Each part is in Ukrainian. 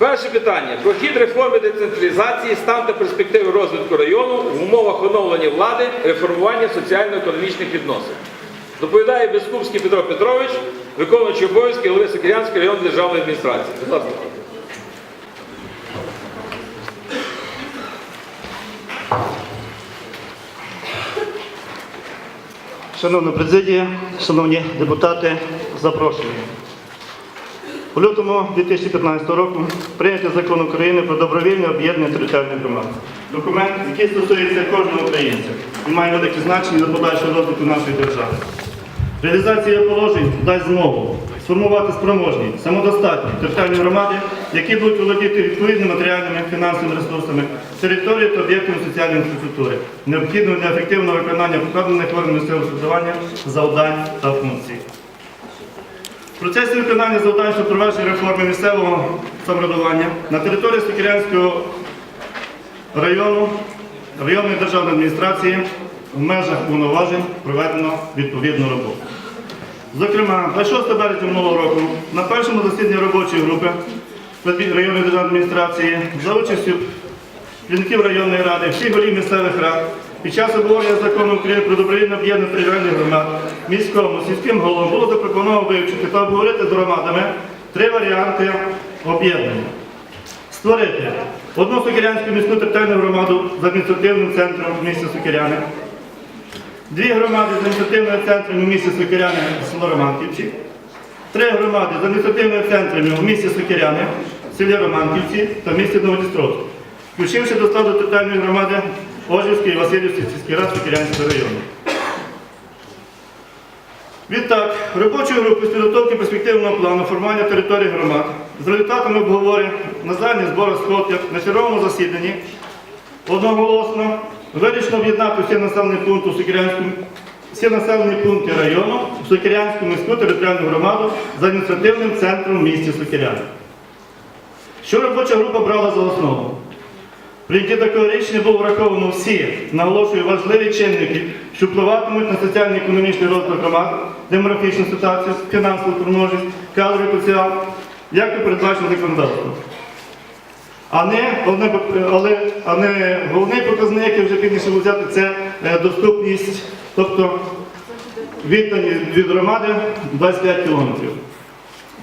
Перше питання про хід реформи децентралізації, стан та перспективи розвитку району в умовах оновлення влади, реформування соціально-економічних відносин. Доповідає Бескупський Петро Петрович, виконуючий обов'язки голови Сокирянської районної державної адміністрації. Будь ласка. Шановна президія, шановні депутати, запрошую. У лютому 2015 року прийнятий закон України про добровільне об'єднання територіальних громад. Документ, який стосується кожного українця і має велике значення для подальшого розвитку нашої держави. Реалізація положень дасть змогу сформувати спроможні, самодостатні територіальні громади, які будуть володіти відповідними матеріальними фінансовими ресурсами, території та об'єктами соціальної інфраструктури, необхідними для ефективного виконання покладених органів місцевого самоврядування завдань та функцій. В процесі виконання завдань щодо провадження реформи місцевого самоврядування на території Сокирянського району, районної державної адміністрації в межах повноважень проведено відповідну роботу. Зокрема, 26 березня минулого року на першому засіданні робочої групи районної державної адміністрації за участю керівників районної ради, всіх голів місцевих рад під час обговорення закону України про добровільне об'єднання територіальних громад міському сільським головам було запропоновано вивчити та обговорити з громадами три варіанти об'єднання. Створити одну Сокирянську міську територіальну громаду з адміністративним центром в місті Сокиряни, дві громади з адміністративними центрами в місті Сокиряни село Романківці, три громади з адміністративними центрами в місті Сокиряни, селі Романківці та в місті Новодістровськ, включивши до складу територіальної громади Ожівської і Васильівської сільських рад Сокирянського району. Відтак, робочою групою з підготовки перспективного плану формування території громад з результатами обговорень на загальних зборах сходів на черговому засіданні одноголосно вирішено об'єднати всі населені пункти всі населені пункти району в Сокирянську міську територіальну громаду з адміністративним центром в місті Сокиряни. Що робоча група брала за основу? Прийняття такого рішення було враховано всі, наголошую, важливі чинники, що впливатимуть на соціально-економічний розвиток громад, демографічну ситуацію, фінансову спроможність, кадровий потенціал, як то передбачено законодавством. А не, але, а не головний показник, який вже пізніше взяти, це е, доступність, тобто віддані від громади 25 кілометрів.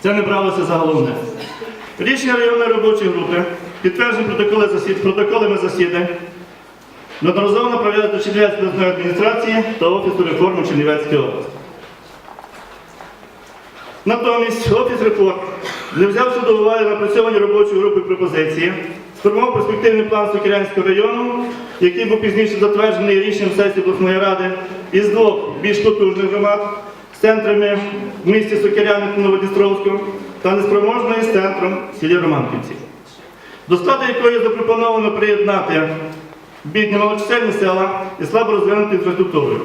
Це не бралося за головне. Рішення районної робочої групи, підтверджені протоколи засід, протоколами засідань, неодноразово направляють до Чернівецької обласної адміністрації та Офісу реформи Чернівецької області. Натомість Офіс реформ, не взявши до уваги напрацьовані робочої групи пропозиції, сформував перспективний план Сокирянського району, який був пізніше затверджений рішенням сесії обласної ради із двох більш потужних громад з центрами в місті Сокиряни та Новодністровську та неспроможною з центром в селі Романківці, до складу якої запропоновано приєднати бідні малочисельні села і слабо розвинуту інфраструктурою.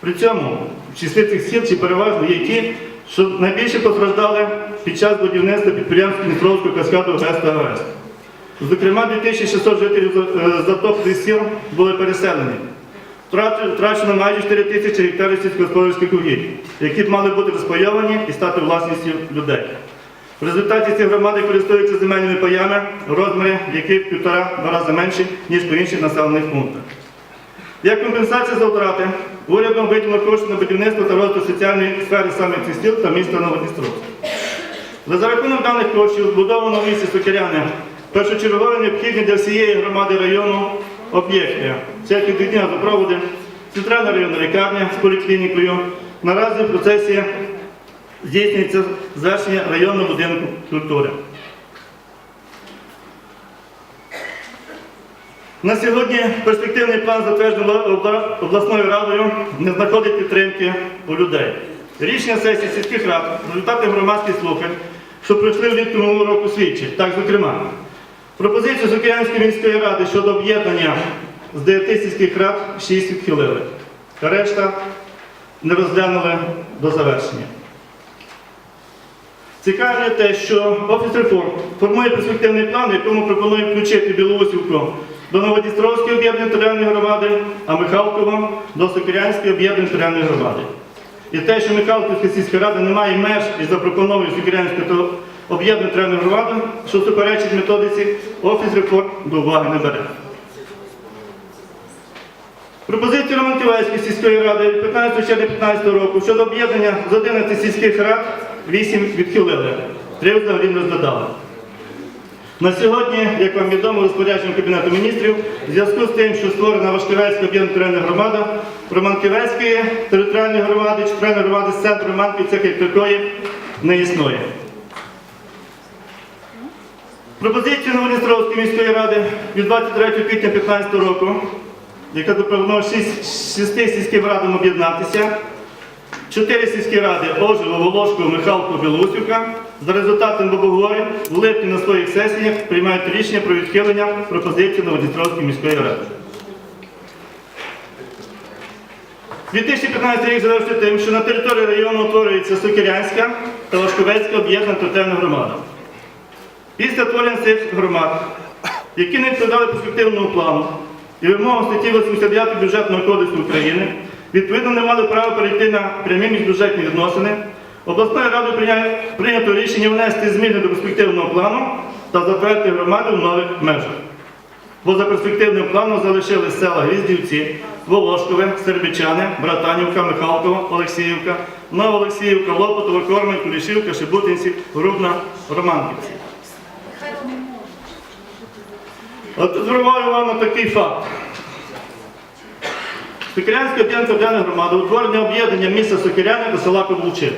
При цьому в числі цих сіл чи переважно є ті, що найбільше постраждали під час будівництва підприємств Дністровського каскаду ГЕС та АЕС. Зокрема, 2600 жителів е, затоплених сіл були переселені. Втрачено майже 4 тисячі гектарів сільськогосподарських угідь, які б мали бути розпайовані і стати власністю людей. В результаті ці громади користуються земельними паями, розміри яких півтора-два рази менші, ніж по інших населених пунктах. Як компенсація за втрати, урядом виділено кошти на будівництво та розвиток соціальної сфери саме цих стіл та міста Новодністровськ. Але за рахунок даних коштів збудовано в місті Сокиряни першочергові необхідні для всієї громади району об'єкти. Це підвідні газопроводи, центральна районна лікарня з поліклінікою. Наразі в процесі здійснюється звершення районного будинку культури. На сьогодні перспективний план, затверджений обласною радою, не знаходить підтримки у людей. Рішення сесії сільських рад, результати громадських слухань, що пройшли влітку минулого року свідчать. Так, зокрема, пропозицію Сокирянської міської ради щодо об'єднання з 9 сільських рад 6 відхилили. Решта не розглянули до завершення. Цікаве те, що Офіс реформ формує перспективний план, в якому пропонує включити Білоусівку до Новодістровської об'єднаної територіальної громади, а Михалково до Сокирянської об'єднаної територіальної громади. І те, що Михалківська сільська рада не має меж із запропонованою Сокирянською то об'єднану територіальну громаду, що суперечить методиці, офіс реформ до уваги не бере. Пропозицію Романківецької сільської ради від 15 червня 2015 року щодо об'єднання з 11 сільських рад 8 відхилили, 3 взагалі не розглядали. На сьогодні, як вам відомо, розпорядженням Кабінету міністрів, в зв'язку з тим, що створена Вашківецька об'єднана громада, Романківецької територіальної громади, чи громади з центру Романківця, як такої, не існує. Пропозицію Новодністровської міської ради від 23 квітня 2015 року, яка допомогла шести сільським радам об'єднатися, чотири сільські ради Ожило, Волошко, Михалко, Білоусівка за результатами обговорень в липні на своїх сесіях приймають рішення про відхилення пропозиції Новодністровської міської ради. 2015 рік завершився тим, що на території району утворюється Сокирянська та Лашковецька об'єднана територіальна громада. Після творення цих громад, які не відповідали перспективному плану і вимогам статті 89 бюджетного кодексу України, відповідно не мали права перейти на прямі міжбюджетні відносини, обласною радою прийня- прийнято рішення внести зміни до перспективного плану та затвердити громади в нових межах. Бо за перспективним планом залишили села Гріздівці, Волошкове, Сербічани, Братанівка, Михалково, Олексіївка, Новоолексіївка, Лопотово, Кормен, Кулішівка, Шебутинці, Грубна, Романківці. От зриваю вам на такий факт. Сокирянська об'єднана територіальна громада, утворення об'єднання міста Сокиряни та села Кобулчин.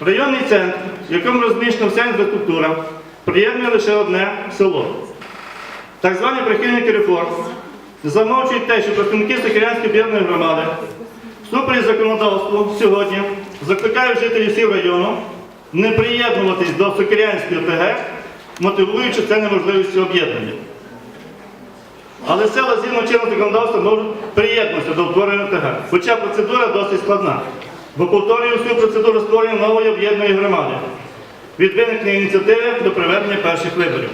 Районний центр, в якому розміщена вся інфраструктура, приєднує лише одне село. Так звані прихильники реформ замовчують те, що представники Сокирянської об'єднаної громади всупереч законодавству сьогодні закликають жителів сіл району не приєднуватись до Сокирянської ОТГ, мотивуючи це неможливістю об'єднання. Але села згідно чинного законодавства можуть приєднатися до утворення ОТГ, хоча процедура досить складна, бо повторює всю процедуру створення нової об'єднаної громади від виникнення ініціативи до проведення перших виборів.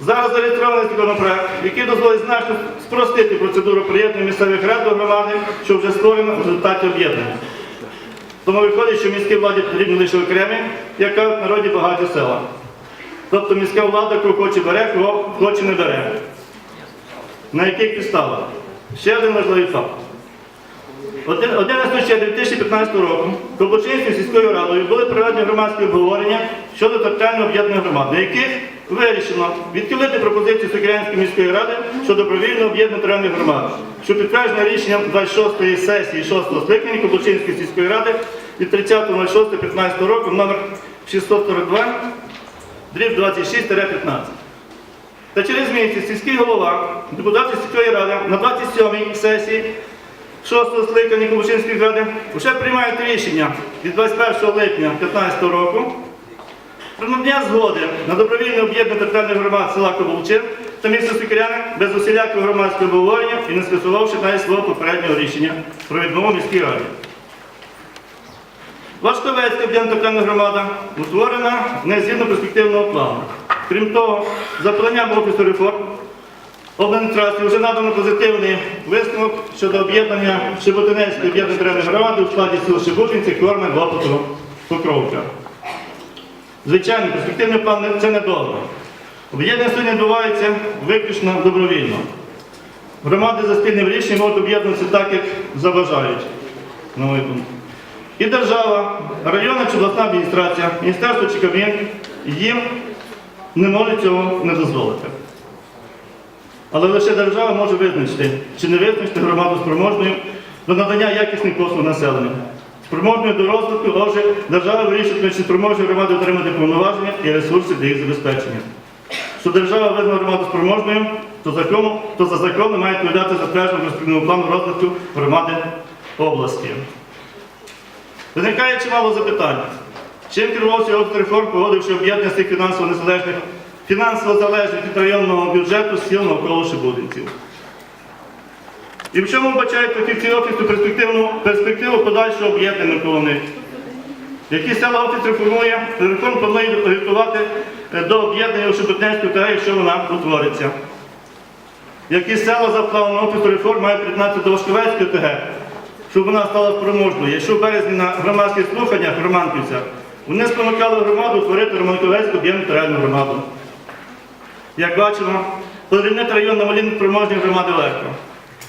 Зараз зареєстрований законопроект, який дозволить значно спростити процедуру приєднання місцевих рад до громади, що вже створено в результаті об'єднання. Тому виходить, що міській владі потрібні лише окремі, як кажуть народі багаті села. Тобто міська влада кого хоче бере, кого хоче не бере. На яких підставах? Ще один важливий факт. 11 червня 2015 року Кобочинською сільською радою були проведені громадські обговорення щодо територіального об'єднання громад, на яких вирішено відхилити пропозицію Сокирянської міської ради щодо добровільного об'єднання територіальних громад, що підтверджено рішенням 26-ї сесії 6-го скликання Кобочинської сільської ради від 30.06.15 року номер 642 дріб 26-15. Та через місяць сільський голова, депутати сільської ради на 27-й сесії 6-го скликання Кобушинської ради вже приймають рішення від 21 липня 2015 року про надання згоди на добровільне об'єднання територіальних громад села Кобулчин та міста Сокиряни без усілякого громадського обговорення і не скасувавши навіть свого попереднього рішення про відмову міській раді. Вашковецька об'єднана територіальна громада утворена не згідно перспективного плану. Крім того, за поданням Офісу реформ Облентрасті вже надано позитивний висновок щодо об'єднання Шеботинецької об'єднаної територіальної громади у складі сіл Шебутинці, Кормен, Лопотово, Покровка. Звичайно, перспективний план це недобре. Об'єднання сьогодні відбувається виключно добровільно. Громади за спільним рішенням можуть об'єднуватися так, як заважають, на мою думку. І держава, районна чи обласна адміністрація, міністерство чи Кабмін їм не можуть цього не дозволити. Але лише держава може визначити, чи не визначити громаду спроможною до надання якісних послуг населенню. Спроможною до розвитку, отже, держава вирішує, чи спроможні громади отримати повноваження і ресурси для їх забезпечення. Що держава визнала громаду спроможною, то, закону, то за законом має відповідати затвердженому перспективному плану розвитку громади області. Виникає чимало запитань. Чим керувався Офіс реформ, погодивши об'єднання цих фінансово незалежних, фінансово залежних від районного бюджету сіл навколо Шибудинців? І в чому вбачають фахівці Офісу перспективну перспективу подальшого об'єднання навколо них? Які села Офіс реформує, реформ планує готувати е, до об'єднання у Шебетнецьку ТГ, якщо вона утвориться? Які села за планом Офісу реформ мають приєднатися до Вашковецької ТГ, щоб вона стала спроможною. Якщо в березні на громадських слуханнях в Романківцях Вони спонукали громаду утворити Романковецьку об'єднану територіальну громаду. Як бачимо, порівняти район на малін спроможні громади легко.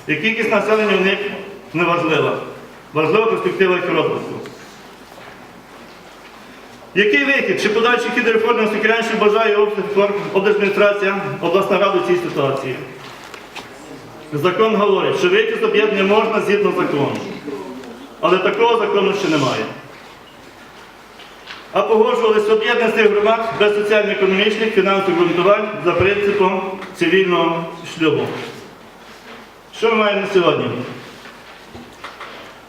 І кількість населення в них не важлива. Важлива перспектива їх розвитку. Який вихід чи подальший хід реформи Сокирянщини бажає облдержадміністрація, обласна рада у цій ситуації? Закон говорить, що вийти з об'єднання можна згідно закону. Але такого закону ще немає. А погоджувалися об'єднання цих громад без соціально-економічних фінансових ґрунтувань за принципом цивільного шлюбу. Що ми маємо на сьогодні?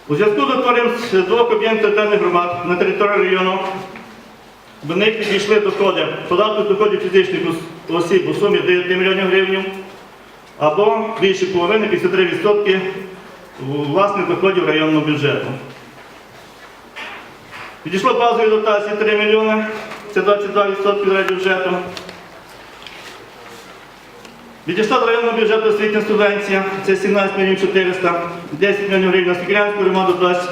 У зв'язку з утворенням двох об'єднаних територіальних громад на території району до них підійшли доходи, податок доходів фізичних осіб у сумі 9 мільйонів гривень або більше половини 53% власних доходів районного бюджету. Підійшло базові дотації 3 мільйони, це 22% від бюджету. Відійшла до районного бюджету освітня субвенція, це 17 мільйонів 400, 10 мільйонів гривень на Сокирянську громаду дасть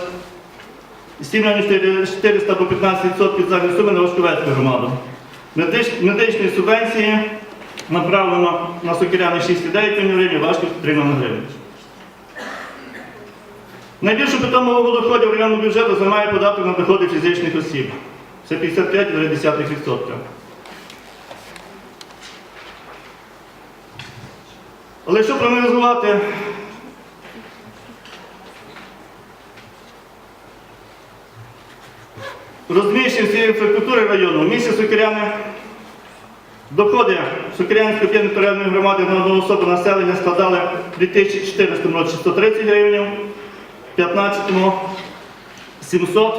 7 мільйонів 400 або 15% загальної суми на Вашковецьку громаду. Медич- Медичні субвенції направлено на Сокиряни 6,9 мільйонів гривень, Вашків 3 мільйони гривень. Найбільшу питомого доходів районного бюджету займає податок на доходи фізичних осіб. Це 55,2%. Але якщо проаналізувати розміщення всієї інфраструктури району, в місті Сокиряни доходи Сокирянської об'єднаної територіальної громади на одну особу населення складали в 2014 році 630 гривень, в 2015 700.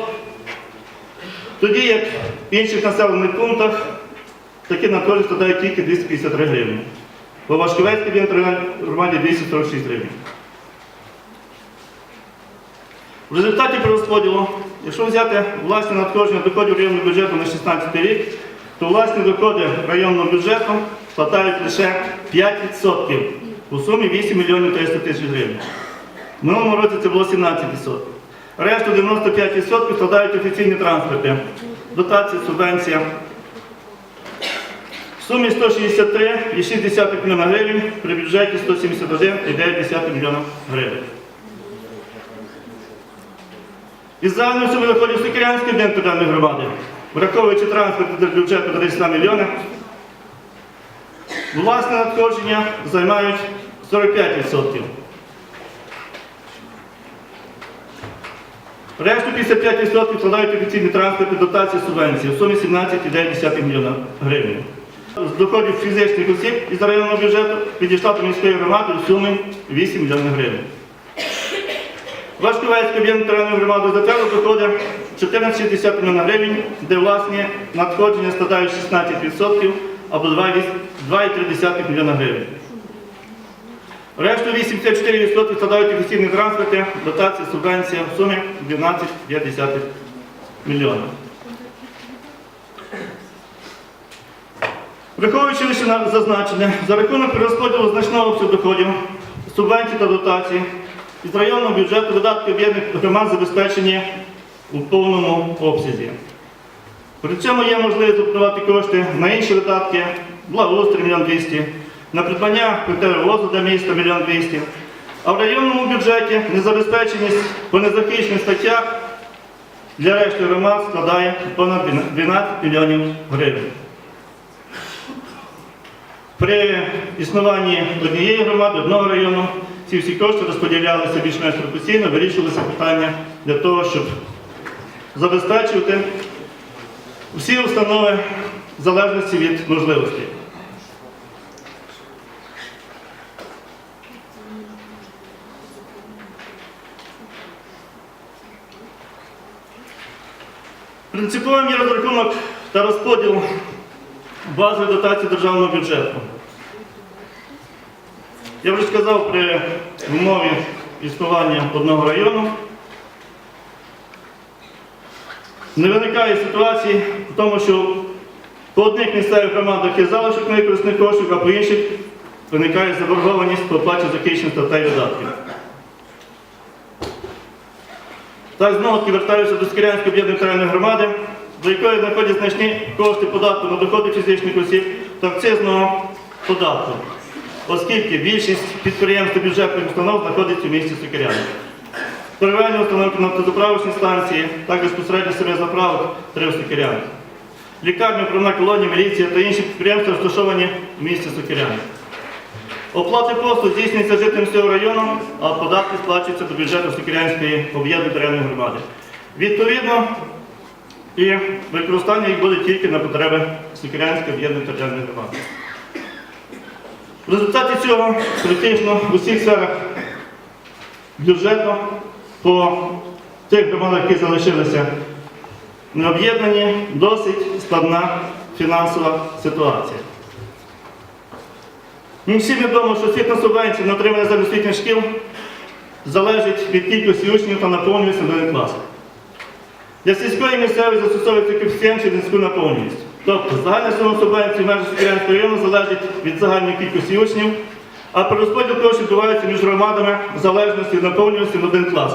Тоді як в інших населених пунктах такі надходження складають тільки 253 гривні. Вашковецькій об'єднаній територіальній громаді 246 гривень. В результаті перерозподілу, якщо взяти власне надходження доходів районного бюджету на 16 рік, то власні доходи районного бюджету складають лише 5% у сумі 8 мільйонів 300 тисяч гривень. В минулому році це було 17%. Решту 95% складають офіційні транспорти, дотації, субвенція. В сумі 163,6 мільйона гривень при бюджеті 171,9 мільйона гривень. Із загальної суми доходів Сокирянської об'єднаної територіальної громади, враховуючи транспорт до бюджету до 10 мільйонів, власне надходження займають 45%. Решту 55% складають офіційні транспорти дотації субвенції у сумі 17,9 мільйона гривень. З доходів фізичних осіб із районного бюджету підійшла до міської громади у сумі 8 мільйонів гривень. Вашковецька об'єднана територіальної громади затвердила доходи 14,60 мільйона гривень, де власні надходження складають 16% або 2,3 мільйона гривень. Решту 84% складають офіційні транспорти, дотації, субвенція в сумі 12,5 мільйона. Враховуючи лише на зазначене, за рахунок перерозподілу значного обсягу доходів, субвенцій та дотацій, із районного бюджету видатки об'єднаних громад забезпечені у повному обсязі. При цьому є можливість запропонувати кошти на інші видатки, благоустрій 1 200 на придбання ПТВозу для міста 1 200 а в районному бюджеті незабезпеченість по незахищених статтях для решти громад складає понад 12 мільйонів гривень. При існуванні однієї громади, одного району, ці всі кошти розподілялися більш-менш пропорційно, вирішувалися питання для того, щоб забезпечувати всі установи в залежності від можливостей. Принциповим є розрахунок та розподіл базової дотації державного бюджету. Я вже сказав при умові існування одного району. Не виникає ситуації в тому, що по одних місцевих громадах є залишок невикористаних коштів, а по інших виникає заборгованість по оплаті захищених статей видатків. Так, знову таки вертаюся до Скірянської об'єднаної територіальної громади. до якої знаходять значні кошти податку на доходи фізичних осіб та акцизного податку, оскільки більшість підприємств бюджетних установ знаходиться в місті Сокиряни. Торговельні установки на автозаправочні станції, також безпосередньо себе заправок три Сокиряни. Лікарня, управна колонія, міліція та інші підприємства розташовані в місті Сокиряни. Оплати послуг здійснюється жителям цього району, а податки сплачуються до бюджету Сокирянської об'єднаної громади. Відповідно, і використання їх буде тільки на потреби Сокирянської об'єднаної територіальної громади. В результаті цього практично в усіх сферах бюджету по тих громадах, які залишилися не об'єднані, досить складна фінансова ситуація. Ми всі відомо, що освітна субвенція на отримання загальноосвітніх шкіл залежить від кількості учнів та наповнюється до один клас. Для сільської місцевості застосовується коефіцієнт через низьку наповнюваність. Тобто загальна сума субвенції в межах Сокирянського району залежить від загальної кількості учнів, а перерозподіл коштів відбувається між громадами в залежності від наповнюваності на один клас.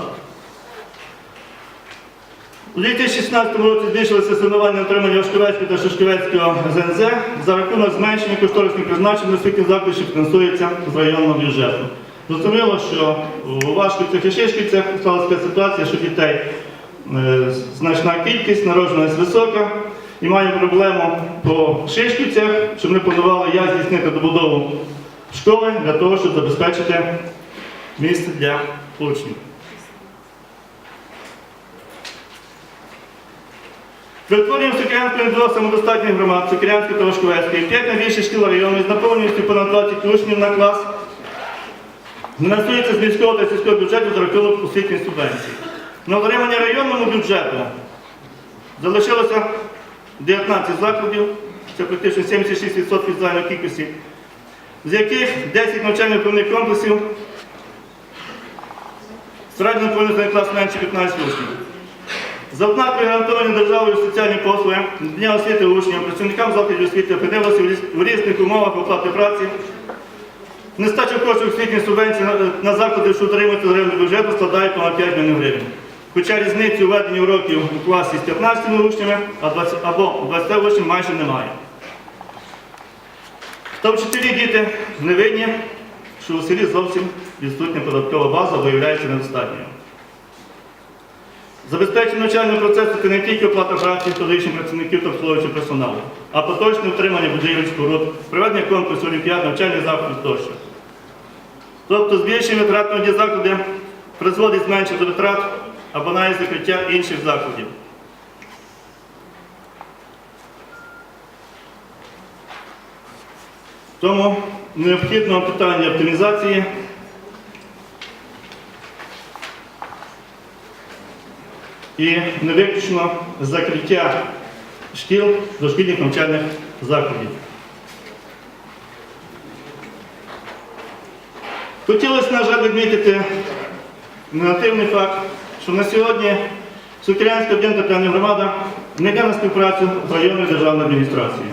У 2016 році збільшилося асигнування отримання Ошковецького та Шишковецького ЗНЗ за рахунок зменшення кошторисних призначень на освітні заклади, що фінансується з районного бюджету. Зрозуміло, що у Вашківцях і Шишківцях склалася така ситуація, що дітей е, значна кількість, народжуваність висока, і маємо проблему по Шишківцях, щоб ми планували як здійснити добудову школи для того, щоб забезпечити місце для учнів. Перетворюємо Сокирянську на двох самодостатніх громад, Сокирянської та Вашковецької, п'ять найбільших шкіл району з наповненістю понад 20 учнів на клас. Фінансується з міського та сільського бюджету за рахунок освітньої субвенції. На отримання районному бюджету залишилося 19 закладів, це практично 76% від загальної кількості, з яких 10 навчально-виховних комплексів. Середньо наповнений клас менше 15 учнів. За однакові гарантовані державою соціальні послуги дня освіти учнів, працівникам закладів освіти опинилися в різних умовах оплати праці. Нестача коштів освітньої субвенції на, заклади, що отримують з бюджету, складає понад 5 мільйонів гривень. Хоча різниці у веденні уроків у класі з 15 учнями або 20 учнів майже немає. Та вчителі діти не винні, що у селі зовсім відсутня податкова база виявляється недостатньою. Забезпечення навчального процесу це не тільки оплата праці педагогічних працівників та обслуговуючого персоналу, а поточне утримання будівель споруд, проведення конкурсу, олімпіад, навчальних заходів тощо. Тобто збільшення витрат на заклади призводить до витрат або навіть закриття інших закладів. Тому необхідно питання оптимізації і не виключно закриття шкіл дошкільних навчальних закладів. Хотілося, на жаль, відмітити негативний факт, що на сьогодні Сокирянська об'єднана громада не йде на співпрацю з районною державною адміністрацією.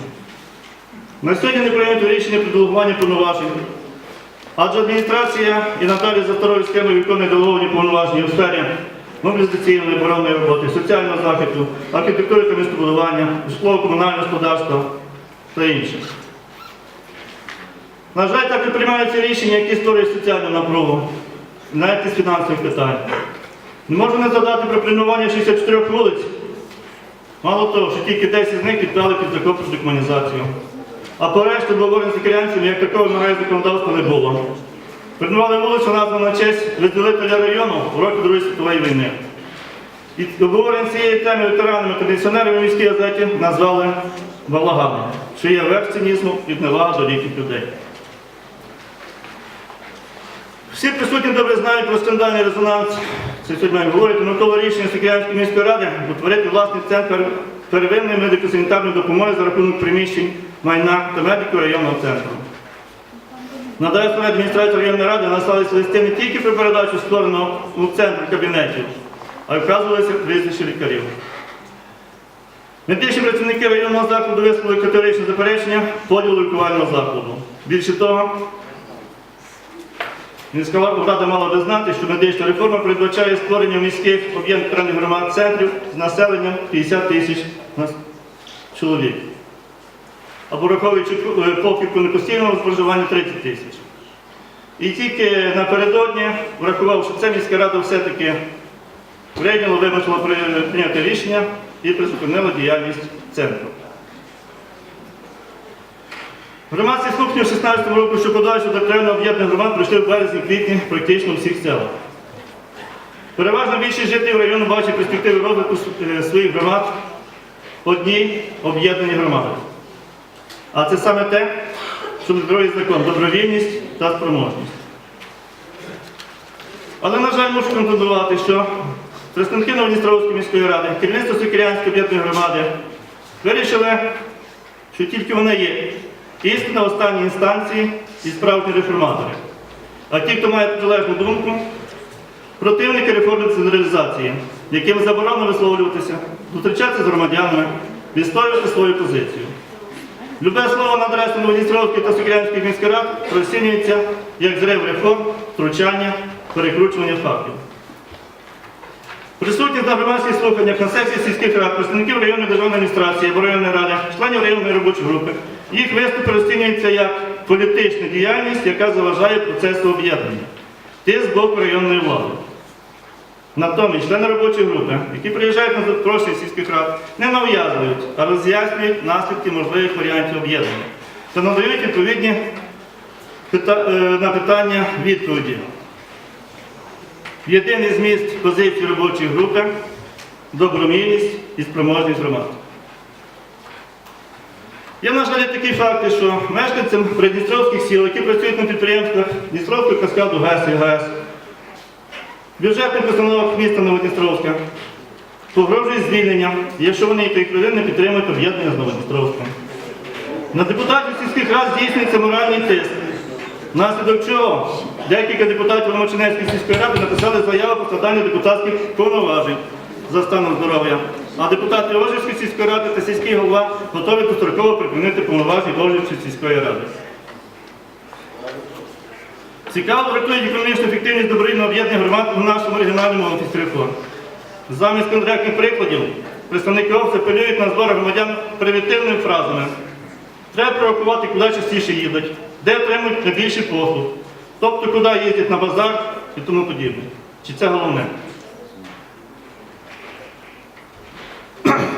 На сьогодні не прийнято рішення про делегування повноважень, адже адміністрація і надалі за старою схемою виконує делеговані повноваження у сфері мобілізаційної оборонної роботи, соціального захисту, архітектури та містобудування, житлово-комунального господарства та інше. На жаль, так і приймаються рішення, які створюють соціальну напругу, навіть із фінансових питань. Не можу не згадати про планування 64 вулиць. Мало того, що тільки 10 з них піддали під закон про декомунізацію. А по решту обговорень з українцями, як такого вимагає законодавства, не було. Придбали вулицю названу на честь відділителя району у роки Другої світової війни. І обговорення цієї теми ветеранами та пенсіонерами міській газеті назвали балаганом, що є верх цинізму і зневага до літніх людей. Всі присутні добре знають про скандальний резонанс, це сьогодні маємо говорити, навколо рішення Сокирянської міської ради утворити власний центр первинної медико-санітарної допомоги за рахунок приміщень майна та медиків районного центру. Надаю своїй адміністрації районної ради наслалися листи не тільки про передачу створеного у центр кабінетів, а й вказувалися прізвища лікарів. Найбільші працівники районного закладу висловили категоричне заперечення поділу лікувального закладу. Більше того, Міська рада мала би знати, що медична реформа передбачає створення міських об'єднаних громад центрів з населенням 50 тисяч чоловік. Або враховуючи е, похибку непостійного споживання 30 тисяч. І тільки напередодні, врахував, що це міська рада все-таки прийняла, вимусила при- прийняти рішення і призупинила діяльність центру. Громадські слухання в 16 року, що подальше до територіально об'єднаних громад пройшли в березні-квітні практично у всіх селах. Переважна більшість жителів району бачить перспективи розвитку е, своїх громад одній об'єднаній громаді. А це саме те, що здоровий закон добровільність та спроможність. Але, на жаль, мушу констатувати, що представники Новодністровської міської ради, керівництво Сокирянської об'єднаної громади вирішили, що тільки вони є істина останній інстанції і справжні реформатори. А ті, хто має протилежну думку, противники реформи децентралізації, яким заборонено висловлюватися, зустрічатися з громадянами, відстоювати свою позицію. Любе слово на адресу Новодністровської та Сокирянської міських рад розцінюється як зрив реформ, втручання, перекручування фактів. Присутність на громадських слуханнях на сесії сільських рад, представників районної державної адміністрації або районної ради, членів районної робочої групи, їх виступи розцінюються як політична діяльність, яка заважає процесу об'єднання. Тиск боку районної влади. Натомість члени робочої групи, які приїжджають на запрошення сільських рад, не нав'язують, а роз'яснюють наслідки можливих варіантів об'єднання та надають відповідні е, на питання відповіді. Єдиний зміст позиції робочої групи добромільність і спроможність громад. Є, на жаль, такі факти, що мешканцям придністровських сіл, які працюють на підприємствах Дністровського каскаду ГЕС і ГЕС, бюджетних установах міста Новодністровська погрожує звільнення, якщо вони їх родини не підтримують об'єднання з Новодністровськом. На депутатів сільських рад здійснюється моральний тиск. Внаслідок чого декілька депутатів Ломачинецької сільської ради написали заяву про складання депутатських повноважень за станом здоров'я. А депутати Ожівської сільської ради та сільський голова готові достроково припинити повноваження Ожівської сільської ради. Цікаво врятують економічну ефективність добровільного об'єднання громад у нашому регіональному офісі реформ. Замість конкретних прикладів представники офісу апелюють на збори громадян примітивними фразами. Треба прорахувати, куди частіше їдуть, де отримують найбільший послуг, тобто куди їздять на базар і тому подібне. Чи це головне?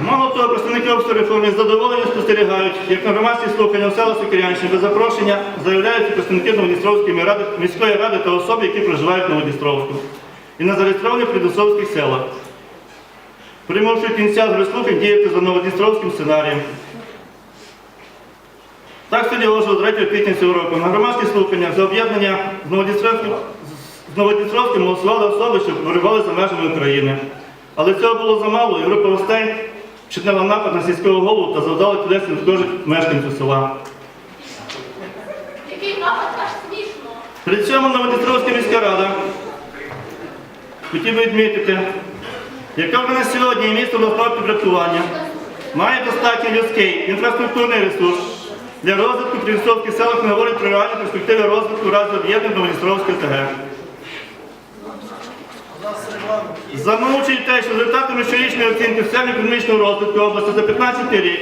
Мало того, представники реформи з задоволенням спостерігають, як на громадські слухання у селах Сокирянщини без запрошення заявляються представники Новодністровської міської ради та особи, які проживають в Новодністровську і на зареєстрованих придусовських селах. Примушують ініціатори слухань діяти за Новодністровським сценарієм. Так сьогодні Ожо 3 квітня цього року на громадських слуханнях за об'єднання з Новодністровським, голосували особи, що виривали за межами України. Але цього було замало, і група гостей вчинила напад на сільського голову та завдала тілесних ушкоджень мешканцю села. Який напад аж смішно. При цьому Новодністровська міська рада хотів би відмітити, яка в мене сьогодні місто обласного підрядкування, має достатньо людський інфраструктурний ресурс для розвитку Придністровських селах не говорить про реальні перспективи розвитку разу об'єднаних Новодністровської ТГ. Замовчує те, що результатами щорічної оцінки соціально-економічного розвитку області за 15 рік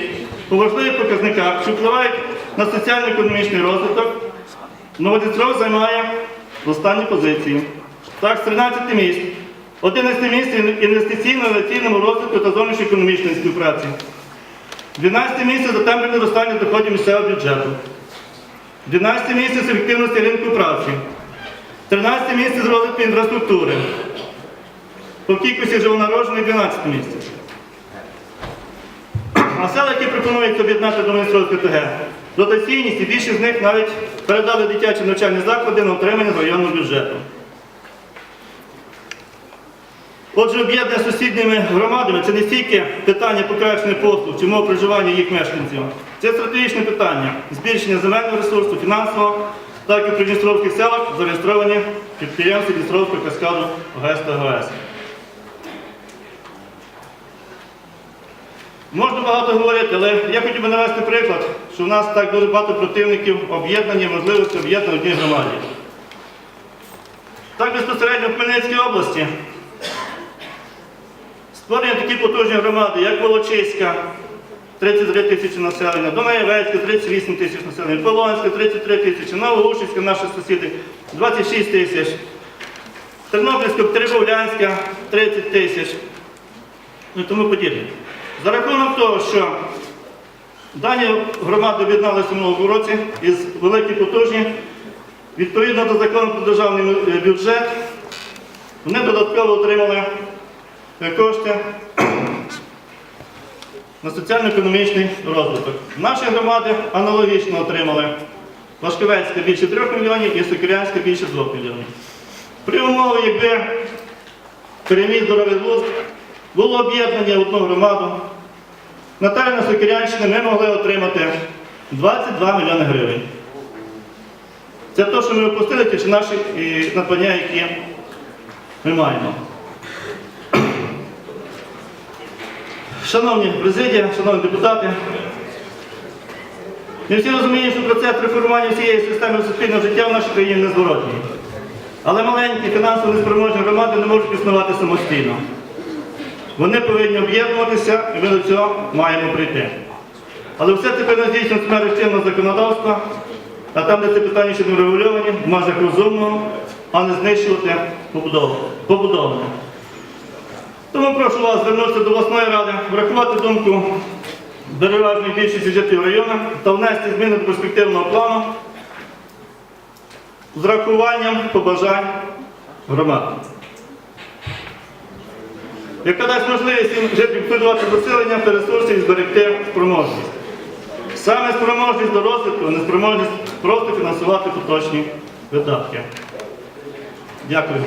по важливих показниках, що впливають на соціально-економічний розвиток, Новодністров займає останні позиції. Так, з 13 місць. 11 місць інвестиційно-інноваційному розвитку та зовнішньоекономічної співпраці. 12 місце за темпом зростання доходів місцевого бюджету. 12 місце з ефективності ринку праці. 13 місце з розвитку інфраструктури. По кількості живонароджених 12 місць. А села, які пропонують об'єднати до Міністерства ТГ, дотаційність і більшість з них навіть передали дитячі навчальні заклади на отримання з районного бюджету. Отже, об'єднання з сусідніми громадами це не стільки питання покращення послуг чи мов проживання їх мешканців. Це стратегічне питання збільшення земельного ресурсу, фінансового, так і в Придністровських селах зареєстровані підприємці Дністровського каскаду ОГЕС та ГОЕС. Можна багато говорити, але я хотів би навести приклад, що в нас так дуже багато противників об'єднання, можливості об'єднання одній громаді. Так безпосередньо в Хмельницькій області створені такі потужні громади, як Волочиська, 33 тисячі населення, Дунаєвецька, 38 тисяч населення, Полонська, 33 тисячі, Новоушицька, наші сусіди, 26 тисяч, Тернопільська, Теребовлянська, 30 тисяч, і тому подібне. За рахунок того, що дані громади об'єдналися в році із великі потужні, відповідно до закону про державний е, бюджет, вони додатково отримали е, кошти на соціально-економічний розвиток. Наші громади аналогічно отримали Вашковецька більше 3 мільйонів і Сокирянська більше 2 мільйонів. При умові, якби переміг здоровий глузд, було об'єднання в одну громаду, на терені Сокирянщини ми могли отримати 22 мільйони гривень. Це те, що ми опустили, ті наші надбання, які ми маємо. Шановні президія, шановні депутати, ми всі розуміємо, що процес реформування всієї системи суспільного життя в нашій країні незворотній. Але маленькі фінансово неспроможні громади не можуть існувати самостійно. Вони повинні об'єднуватися і ми до цього маємо прийти. Але все це здійснювати в чинного законодавства, а там, де це питання ще не врегульовані, в межах розумного, а не знищувати побудову-. Тому прошу вас звернутися до обласної ради, врахувати думку переважної більшості жителів району та внести зміни до перспективного плану з рахуванням побажань громад. Яка дасть можливість їм жити відповідувати посилення та ресурси і зберегти спроможність. Саме спроможність до розвитку, а не спроможність просто фінансувати поточні видатки. Дякую.